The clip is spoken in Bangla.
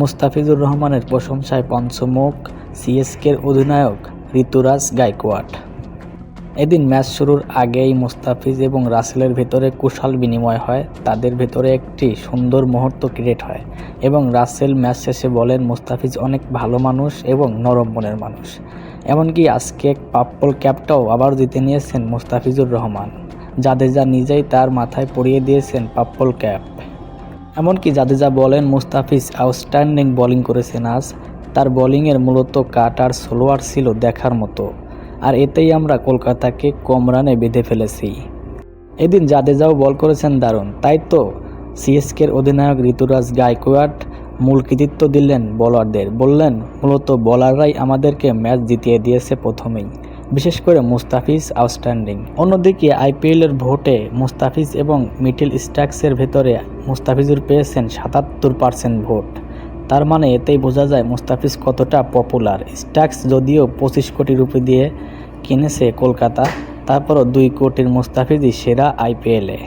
মুস্তাফিজুর রহমানের প্রশংসায় পঞ্চমুখ সিএসকের অধিনায়ক ঋতুরাজ গায়কোয়াড। এদিন ম্যাচ শুরুর আগেই মুস্তাফিজ এবং রাসেলের ভেতরে কুশল বিনিময় হয়, তাদের ভেতরে একটি সুন্দর মুহূর্ত ক্রিয়েট হয় এবং রাসেল ম্যাচ শেষে বলেন, মুস্তাফিজ অনেক ভালো মানুষ এবং নরম মনের মানুষ। এমনকি আজকে পাপ্পল ক্যাপটাও আবার জিতে নিয়েছেন মুস্তাফিজুর রহমান। জাদেজা নিজেই তার মাথায় পরিয়ে দিয়েছেন পাপ্পল ক্যাপ। এমনকি জাদেজা বলেন মুস্তাফিজ আউটস্ট্যান্ডিং বোলিং করেছেন আজ। তার বোলিংয়ের মূলত কাট আর সোলোয়ার ছিল দেখার মতো। আর এতেই আমরা কলকাতাকে কম রানে বেঁধে ফেলেছি। এদিন জাদেজাও বল করেছেন দারুণ, তাই তো? সিএসকের অধিনায়ক ঋতুরাজ গায়কোয়াড মূল কৃতিত্ব দিলেন বোলারদের। বললেন, মূলত বোলাররাই আমাদেরকে ম্যাচ জিতিয়ে দিয়েছে প্রথমেই। বিশেষ করে মুস্তাফিজ আউটস্ট্যান্ডিং। অন্যদিকে আইপিএলের ভোটে মুস্তাফিজ এবং মিডল স্ট্যাক্সের ভেতরে মুস্তাফিজুর পেয়েছেন সাতাত্তর পার্সেন্ট ভোট। তার মানে এতেই বোঝা যায় মুস্তাফিজ কতটা পপুলার স্ট্যাক্স যদিও পঁচিশ কোটি রুপি দিয়ে কিনেছে কলকাতা, তারপরও দুই কোটির মুস্তাফিজই সেরা আইপিএলে